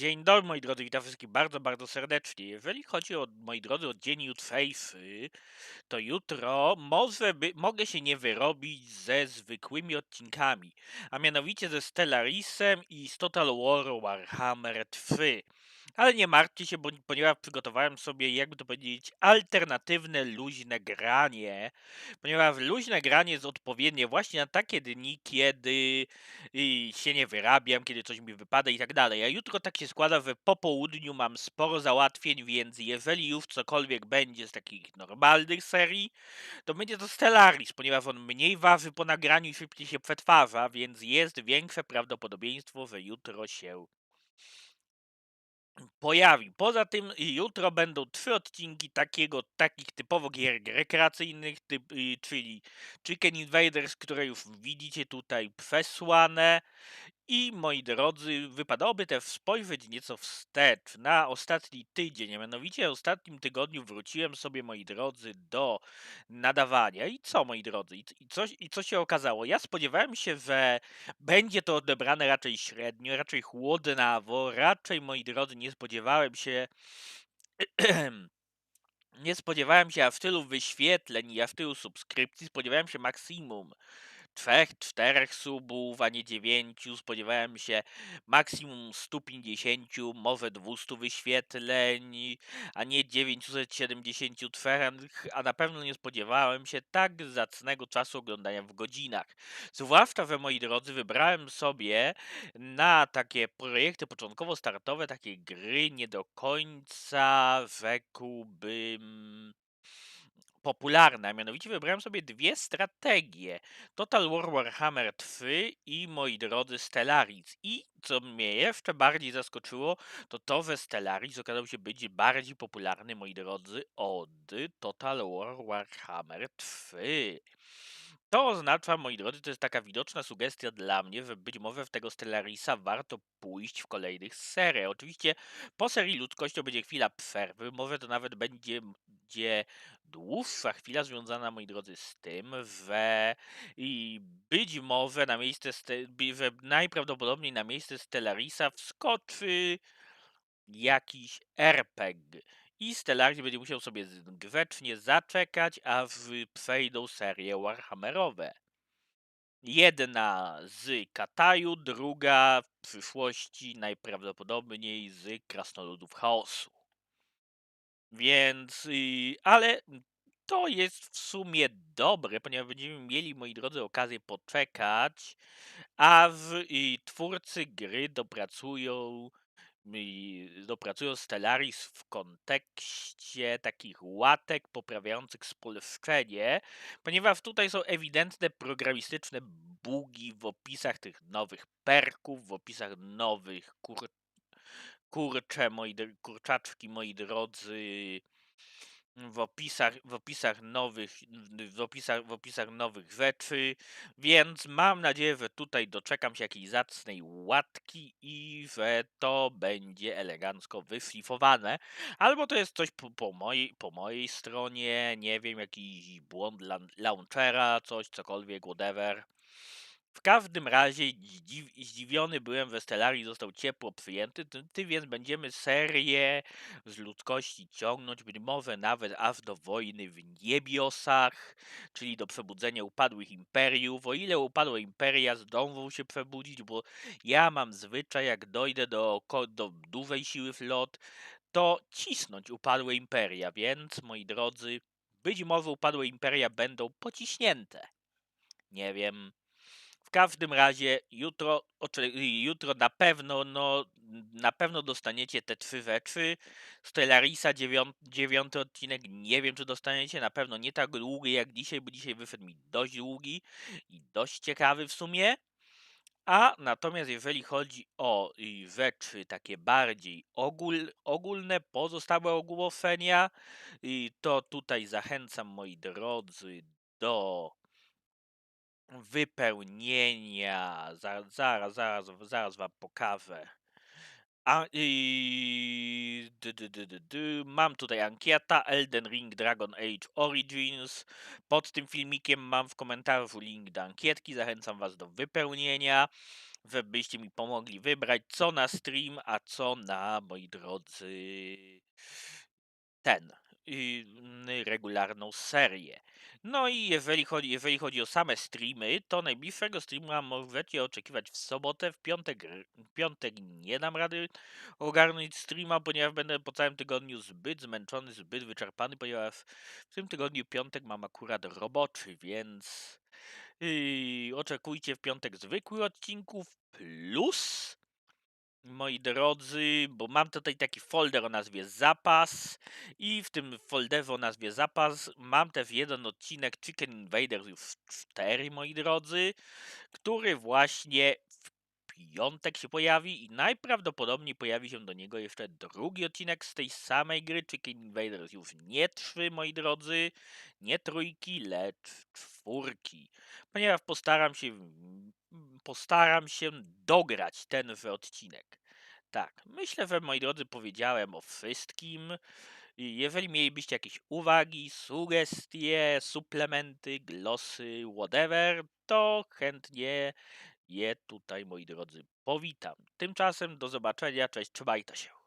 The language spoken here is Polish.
Dzień dobry moi drodzy, witam wszystkich bardzo, bardzo serdecznie. Jeżeli chodzi o, moi drodzy, o dzień jutrzejszy, to jutro może by, mogę się nie wyrobić ze zwykłymi odcinkami, a mianowicie ze Stellarisem i z Total War Warhammer 3. Ale nie martwcie się, bo, ponieważ przygotowałem sobie, jakby to powiedzieć, alternatywne luźne granie. Ponieważ luźne granie jest odpowiednie właśnie na takie dni, kiedy y, się nie wyrabiam, kiedy coś mi wypada i tak dalej. A jutro tak się składa, że po południu mam sporo załatwień, więc jeżeli już cokolwiek będzie z takich normalnych serii, to będzie to Stellaris, ponieważ on mniej waży po nagraniu i szybciej się przetwarza, więc jest większe prawdopodobieństwo, że jutro się pojawi. Poza tym jutro będą trzy odcinki takiego, takich typowo gier rekreacyjnych, typ, y, czyli Chicken Invaders, które już widzicie tutaj przesłane. I moi drodzy, wypadałoby też spojrzeć nieco wstecz na ostatni tydzień, a mianowicie w ostatnim tygodniu wróciłem sobie, moi drodzy, do nadawania. I co, moi drodzy, i, i, co, i co się okazało? Ja spodziewałem się, że będzie to odebrane raczej średnio, raczej chłodnawo, raczej, moi drodzy, nie spodziewałem się nie spodziewałem się a w tylu wyświetleń i a w tylu subskrypcji, spodziewałem się maksimum trzech, czterech subów, a nie dziewięciu. Spodziewałem się maksimum 150, może 200 wyświetleń, a nie 973, a na pewno nie spodziewałem się tak zacnego czasu oglądania w godzinach. Zwłaszcza, że moi drodzy, wybrałem sobie na takie projekty początkowo-startowe, takie gry nie do końca rzekłbym popularne, a mianowicie wybrałem sobie dwie strategie. Total War Warhammer 3 i moi drodzy Stellaris. I co mnie jeszcze bardziej zaskoczyło, to to, że Stellaris okazał się być bardziej popularny, moi drodzy, od Total War Warhammer 3. To oznacza, moi drodzy, to jest taka widoczna sugestia dla mnie, że być może w tego Stellarisa warto pójść w kolejnych seriach. Oczywiście po serii ludzkością będzie chwila przerwy, może to nawet będzie, będzie dłuższa chwila związana, moi drodzy, z tym, że i być może na miejsce, że najprawdopodobniej na miejsce Stellarisa wskoczy jakiś RPG. I Stellaris będzie musiał sobie grzecznie zaczekać, aż przejdą serie Warhammerowe. Jedna z Kataju, druga w przyszłości najprawdopodobniej z Krasnoludów Chaosu. Więc, y, ale to jest w sumie dobre, ponieważ będziemy mieli, moi drodzy, okazję poczekać, aż y, twórcy gry dopracują dopracują Stellaris w kontekście takich łatek poprawiających spolszczenie, ponieważ tutaj są ewidentne programistyczne bugi w opisach tych nowych perków, w opisach nowych kur... kurcze, moi, kurczaczki, moi drodzy, w opisach, w opisach nowych, w opisach, w opisach nowych rzeczy, więc mam nadzieję, że tutaj doczekam się jakiejś zacnej łatki i że to będzie elegancko wyszlifowane, albo to jest coś po, po, mojej, po mojej stronie, nie wiem, jakiś błąd launchera, coś, cokolwiek, whatever. W każdym razie zdziwiony byłem, że Stellaris został ciepło przyjęty, ty więc będziemy serię z ludzkości ciągnąć, być może nawet aż do wojny w niebiosach, czyli do przebudzenia upadłych imperiów. O ile upadłe imperia zdążą się przebudzić, bo ja mam zwyczaj, jak dojdę do, do dużej siły flot, to cisnąć upadłe imperia, więc moi drodzy, być może upadłe imperia będą pociśnięte. Nie wiem, w każdym razie jutro, jutro na pewno, no, na pewno dostaniecie te trzy rzeczy. Stellarisa dziewiąty odcinek, nie wiem czy dostaniecie, na pewno nie tak długi jak dzisiaj, bo dzisiaj wyszedł mi dość długi i dość ciekawy w sumie. A natomiast jeżeli chodzi o rzeczy takie bardziej ogól, ogólne, pozostałe ogłoszenia, to tutaj zachęcam moi drodzy do wypełnienia. Zaraz, zaraz, zaraz, zaraz wam pokażę. A, i dy, dy, dy. Mam tutaj ankieta Elden Ring Dragon Age Origins. Pod tym filmikiem mam w komentarzu link do ankietki. Zachęcam Was do wypełnienia, żebyście mi pomogli wybrać co na stream, a co na, moi drodzy, ten, regularną serię. No i jeżeli chodzi, jeżeli chodzi o same streamy, to najbliższego streama możecie oczekiwać w sobotę, w piątek, piątek nie dam rady ogarnąć streama, ponieważ będę po całym tygodniu zbyt zmęczony, zbyt wyczerpany, ponieważ w tym tygodniu piątek mam akurat roboczy, więc yy, oczekujcie w piątek zwykłych odcinków plus moi drodzy, bo mam tutaj taki folder o nazwie Zapas i w tym folderze o nazwie Zapas mam też jeden odcinek Chicken Invaders już 4, moi drodzy, który właśnie w piątek się pojawi i najprawdopodobniej pojawi się do niego jeszcze drugi odcinek z tej samej gry Chicken Invaders. Już nie trzy, moi drodzy, nie trójki, lecz czwórki, ponieważ postaram się postaram się dograć tenże odcinek. Tak, myślę, że moi drodzy powiedziałem o wszystkim. Jeżeli mielibyście jakieś uwagi, sugestie, suplementy, glosy, whatever, to chętnie je tutaj, moi drodzy, powitam. Tymczasem do zobaczenia, cześć, trzymajcie się.